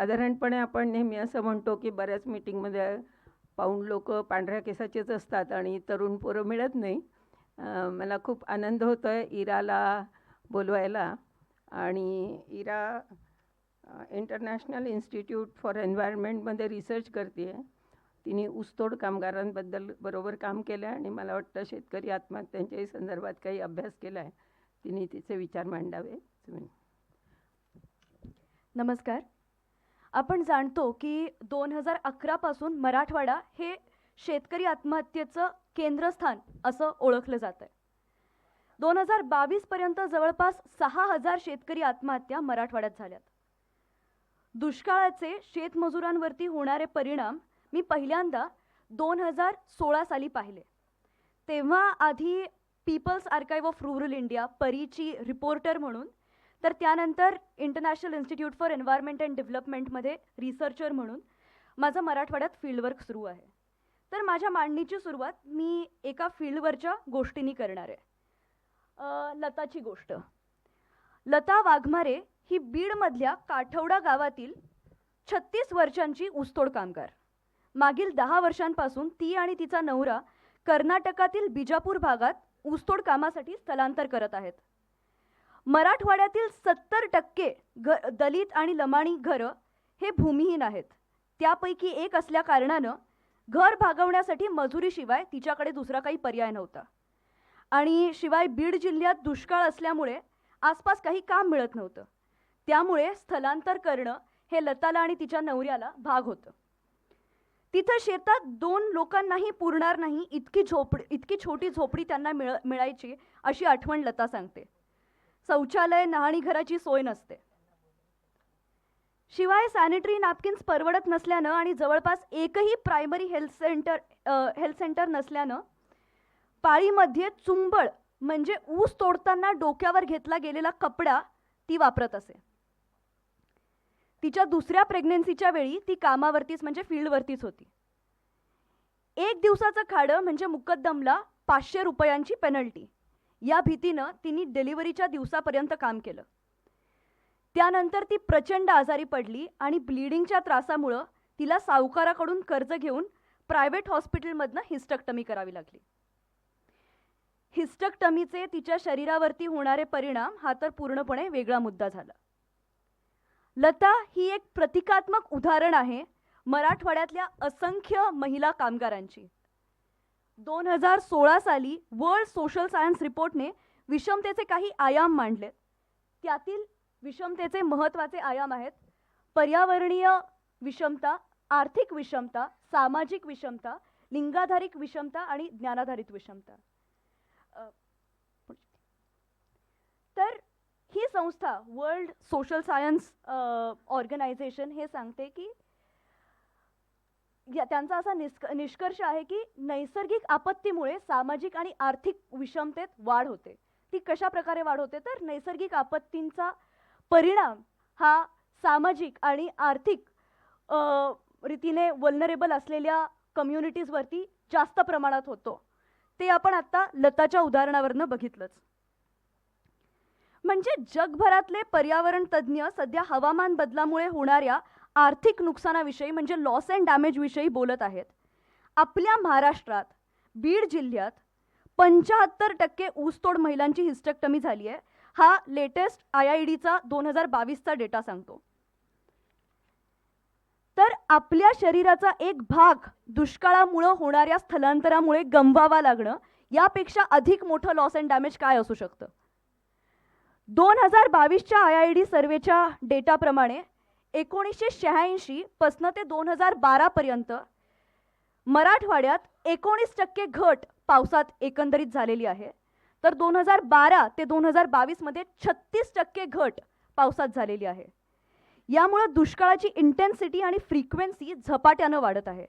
साधारणपणे आपण नेहमी असं म्हणतो की बऱ्याच मीटिंगमध्ये पाऊण लोक पांढऱ्या केसाचेच असतात आणि तरुण पोरं मिळत नाही. मला खूप आनंद होतो आहे इराला बोलवायला. आणि इरा इंटरनॅशनल इन्स्टिट्यूट फॉर एन्व्हायरमेंटमध्ये रिसर्च करते आहे तिने ऊसतोड कामगारांबद्दल बरोबर काम केलं आहे आणि मला वाटतं शेतकरी आत्महत्यांच्याही संदर्भात काही अभ्यास केला आहे तिने तिचे विचार मांडावे नमस्कार. आपण जाणतो की दोन हजार अकरापासून मराठवाडा हे शेतकरी आत्महत्येचं केंद्रस्थान असं ओळखलं जातं आहे दोन हजार बावीसपर्यंत जवळपास सहा हजार शेतकरी आत्महत्या मराठवाड्यात झाल्यात. दुष्काळाचे शेतमजुरांवरती होणारे परिणाम मी पहिल्यांदा दोन हजार सोळा साली पाहिले. तेव्हा आधी People's Archive of Rural India परीची reporter म्हणून तर त्यानंतर international institute for environment and डेव्हलपमेंटमध्ये researcher म्हणून माझं मराठवाड्यात फील्डवर्क सुरू आहे. तर माझ्या मांडणीची सुरुवात मी एका फील्डवरच्या गोष्टींनी करणार आहे. लताची गोष्ट. लता वाघमारे ही बीडमधल्या काठवडा गावातील छत्तीस वर्षांची ऊसतोड कामगार. मागील दहा वर्षांपासून ती आणि तिचा नवरा कर्नाटकातील बिजापूर भागात ऊसतोड कामासाठी स्थलांतर करत आहेत. मराठवाड्यातील सत्तर टक्के घ दलित आणि लमाणी घरं हे भूमिहीन आहेत. त्यापैकी एक असल्या कारणानं घर भागवण्यासाठी मजुरीशिवाय तिच्याकडे दुसरा काही पर्याय नव्हता. आणि शिवाय बीड जिल्ह्यात दुष्काळ असल्यामुळे आसपास काही काम मिळत नव्हतं. त्यामुळे स्थलांतर करणं हे लताला आणि तिच्या नवऱ्याला भाग होतं. तिथं शेतात दोन लोकांनाही पुरणार नाही इतकी झोपडी इतकी छोटी झोपडी त्यांना मिळ मिळायची अशी आठवण लता सांगते. शौचालय घराची सोय नसते. शिवाय सॅनिटरी नॅपकिन्स परवडत नसल्यानं आणि जवळपास एकही primary health centre health centre नसल्यानं पाळीमध्ये चुंबळ म्हणजे ऊस तोडताना डोक्यावर घेतला गेलेला कपडा ती वापरत असे. तिच्या दुसऱ्या प्रेग्नेन्सीच्या वेळी ती कामावरतीच म्हणजे फील्डवरतीच होती. एक दिवसाचं खाडं म्हणजे मुकद्दमला पाचशे रुपयांची पेनल्टी या भीतीनं तिने डिलिव्हरीच्या दिवसापर्यंत काम केलं. त्यानंतर ती प्रचंड आजारी पडली आणि ब्लिडिंगच्या त्रासामुळं तिला सावकाराकडून कर्ज घेऊन प्रायव्हेट हॉस्पिटलमधनं हिस्टक्टमी करावी लागली. हिस्टक्टमीचे तिच्या शरीरावरती होणारे परिणाम हा तर पूर्णपणे वेगळा मुद्दा झाला. लता ही एक प्रतिकात्मक उदाहरण आहे मराठवाड्यातल्या असंख्य महिला कामगारांची. दोन हजार सोळा साली वर्ल्ड सोशल सायन्स रिपोर्टने विषमतेचे काही आयाम मांडले. त्यातील विषमतेचे महत्त्वाचे आयाम आहेत पर्यावरणीय विषमता आर्थिक विषमता सामाजिक विषमता लिंगाधारित विषमता आणि ज्ञानाधारित विषमता. तर ही संस्था वर्ल्ड सोशल सायन्स ऑर्गनायझेशन हे सांगते की त्यांचा असा निष्क निष्कर्ष आहे की नैसर्गिक आपत्तीमुळे सामाजिक आणि आर्थिक विषमतेत वाढ होते. ती कशा प्रकारे वाढ होते? तर नैसर्गिक आपत्तींचा परिणाम हा सामाजिक आणि आर्थिक रीतीने वल्नरेबल असलेल्या कम्युनिटीजवरती जास्त प्रमाणात होतो. ते आपण आता लताच्या उदाहरणावरनं बघितलंच. म्हणजे जगभरातले पर्यावरण तज्ज्ञ सध्या हवामान बदलामुळे होणाऱ्या आर्थिक नुकसानाविषयी म्हणजे लॉस अँड डॅमेज विषयी बोलत आहेत. आपल्या महाराष्ट्रात बीड जिल्ह्यात पंच्याहत्तर टक्के ऊसतोड महिलांची हिस्टेक्टमी झाली आहे. हा लेटेस्ट आय आय डीचा दोन हजार बावीसचा डेटा सांगतो. तर आपल्या शरीराचा एक भाग दुष्काळामुळं होणाऱ्या स्थलांतरामुळे गमवावा लागणं यापेक्षा अधिक मोठं लॉस अँड डॅमेज काय असू शकतं? दोन हजार बावीसच्या आय आय डी सर्वेच्या डेटाप्रमाणे एकोणीसशे शहाऐंशी पासनं ते दोन हजार बारापर्यंत मराठवाड्यात एकोणीस टक्के घट पावसात एकंदरीत झालेली आहे. तर दोन हजार बारा ते दोन हजार बावीसमध्ये छत्तीस टक्के घट पावसात झालेली आहे. यामुळं दुष्काळाची इंटेन्सिटी आणि फ्रिक्वेन्सी झपाट्यानं वाढत आहे.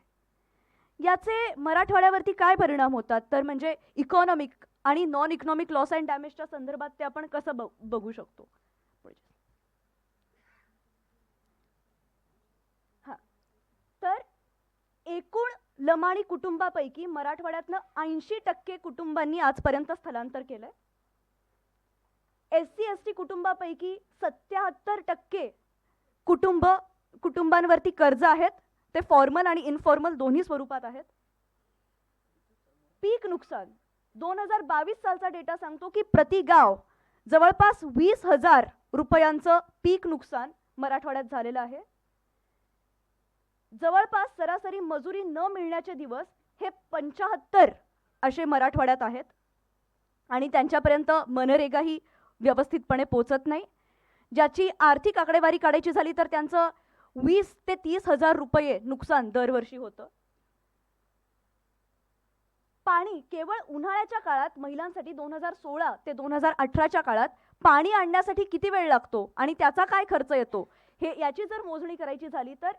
याचे मराठवाड्यावरती काय परिणाम होतात? तर म्हणजे इकॉनॉमिक आणि नॉन इकॉनॉमिक लॉस अँड डॅमेजच्या संदर्भात ते आपण कसं बघू शकतो हां तर एकूण लमाणी कुटुंबापैकी मराठवाड्यातनं ऐंशी टक्के कुटुंबांनी आजपर्यंत स्थलांतर केलंय. एस सी एस टी कुटुंबापैकी सत्याहत्तर टक्के कुटुंब कुटुंबांवरती कर्ज आहेत. ते फॉर्मल आणि इनफॉर्मल दोन्ही स्वरूपात आहेत. पीक नुकसान. दोन हजार बावीस सालचा डेटा सांगतो की प्रति गाव जवळपास वीस हजार रुपयांचं पीक नुकसान मराठवाड्यात झालेलं आहे. जवळपास सरासरी मजुरी न मिळण्याचे दिवस हे पंचाहत्तर असे मराठवाड्यात आहेत. आणि त्यांच्यापर्यंत मनरेगाही व्यवस्थितपणे पोचत नाही. ज्याची आर्थिक आकडेवारी काढायची झाली तर त्यांचं वीस ते तीस हजार रुपये नुकसान दरवर्षी होतं. पाणी केवळ उन्हाळ्याच्या काळात महिलांसाठी दोन हजार सोळा ते दोन हजार अठराच्या काळात पाणी आणण्यासाठी किती वेळ लागतो आणि त्याचा काय खर्च येतो हे याची जर मोजणी करायची झाली तर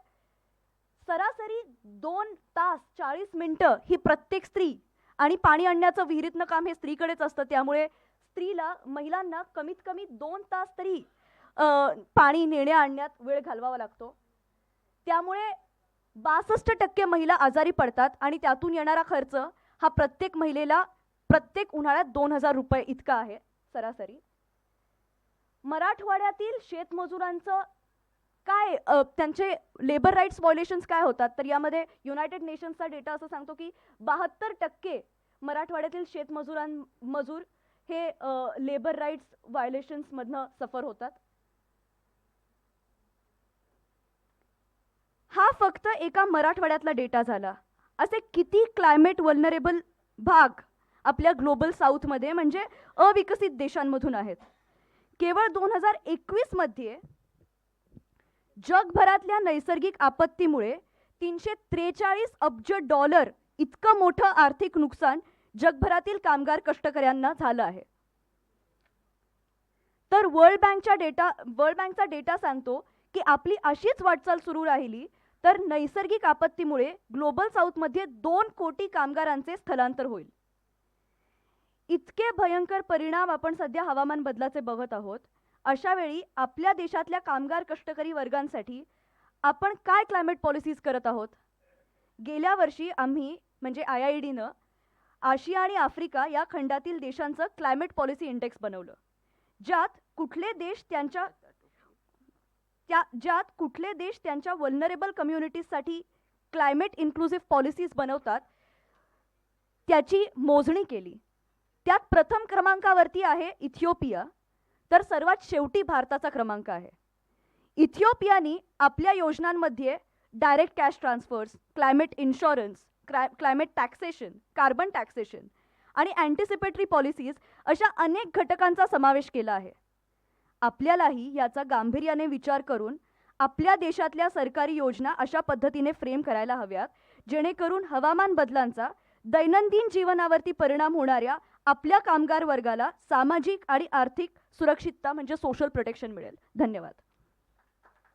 सरासरी दोन तास चाळीस मिनटं ही प्रत्येक स्त्री आणि पाणी आणण्याचं विहिरीतनं काम हे स्त्रीकडेच असतं. त्यामुळे स्त्रीला महिलांना कमीत कमी दोन तास तरी पाणी नेण्या आणण्यात वेळ घालवावा लागतो. त्यामुळे बासष्ट टक्के महिला आजारी पडतात आणि त्यातून येणारा खर्च हा प्रत्येक महिलेला प्रत्येक उन्हाळ्यात दोन हजार रुपये इतका आहे सरासरी. मराठवाड्यातील शेतमजुरांचं काय त्यांचे लेबर राईट्स व्हायोलेशन्स काय होतात? तर यामध्ये युनायटेड नेशन्सचा डेटा असं सांगतो की बहात्तर टक्के मराठवाड्यातील शेतमजुरां मजूर हे लेबर राईट्स व्हायोलेशन्समधनं सफर होतात. हा फक्त एका मराठवाड्यातला डेटा झाला. असे किती क्लायमेट वल्नरेबल भाग आपल्या ग्लोबल साऊथमध्ये म्हणजे अविकसित देशांमधून आहेत. केवळ दोन हजार एकवीसमध्ये जगभरातल्या नैसर्गिक आपत्तीमुळे तीनशे त्रेचाळीस अब्ज डॉलर इतकं मोठं आर्थिक नुकसान जगभरातील कामगार कष्टकऱ्यांना झालं आहे. तर वर्ल्ड बँकच्या डेटा वर्ल्ड बँकचा डेटा सांगतो की आपली अशीच वाटचाल सुरू राहिली तर नैसर्गिक आपत्तीमुळे ग्लोबल साऊथमध्ये दोन कोटी कामगारांचे स्थलांतर होईल. इतके भयंकर परिणाम आपण सध्या हवामान बदलाचे बघत आहोत. अशा वेळी आपल्या देशातल्या कामगार कष्टकरी वर्गांसाठी आपण काय क्लायमेट पॉलिसीज करत आहोत? गेल्या वर्षी आम्ही म्हणजे आय आय डीनं आशिया आणि आफ्रिका या खंडातील देशांचं क्लायमेट पॉलिसी इंडेक्स बनवलं. ज्यात कुठले देश त्यांच्या त्या ज्यात कुठले देश त्यांच्या वल्नरेबल कम्युनिटीजसाठी क्लायमेट इन्क्लुझिव्ह पॉलिसीज बनवतात त्याची मोजणी केली. त्यात प्रथम क्रमांकावरती आहे इथिओपिया तर सर्वात शेवटी भारताचा क्रमांक आहे. इथिओपियानी आपल्या योजनांमध्ये direct cash transfers climate insurance cli climate taxation carbon taxation आणि अँटिसिपेटरी पॉलिसीज अशा अनेक घटकांचा समावेश केला आहे. आपल्यालाही याचा गांभीर्याने विचार करून आपल्या देशातल्या सरकारी योजना अशा पद्धतीने फ्रेम करायला हव्यात जेणेकरून हवामान बदलांचा दैनंदिन जीवनावरती परिणाम होणाऱ्या आपल्या कामगार वर्गाला सामाजिक आणि आर्थिक सुरक्षितता म्हणजे सोशल प्रोटेक्शन मिळेल. धन्यवाद.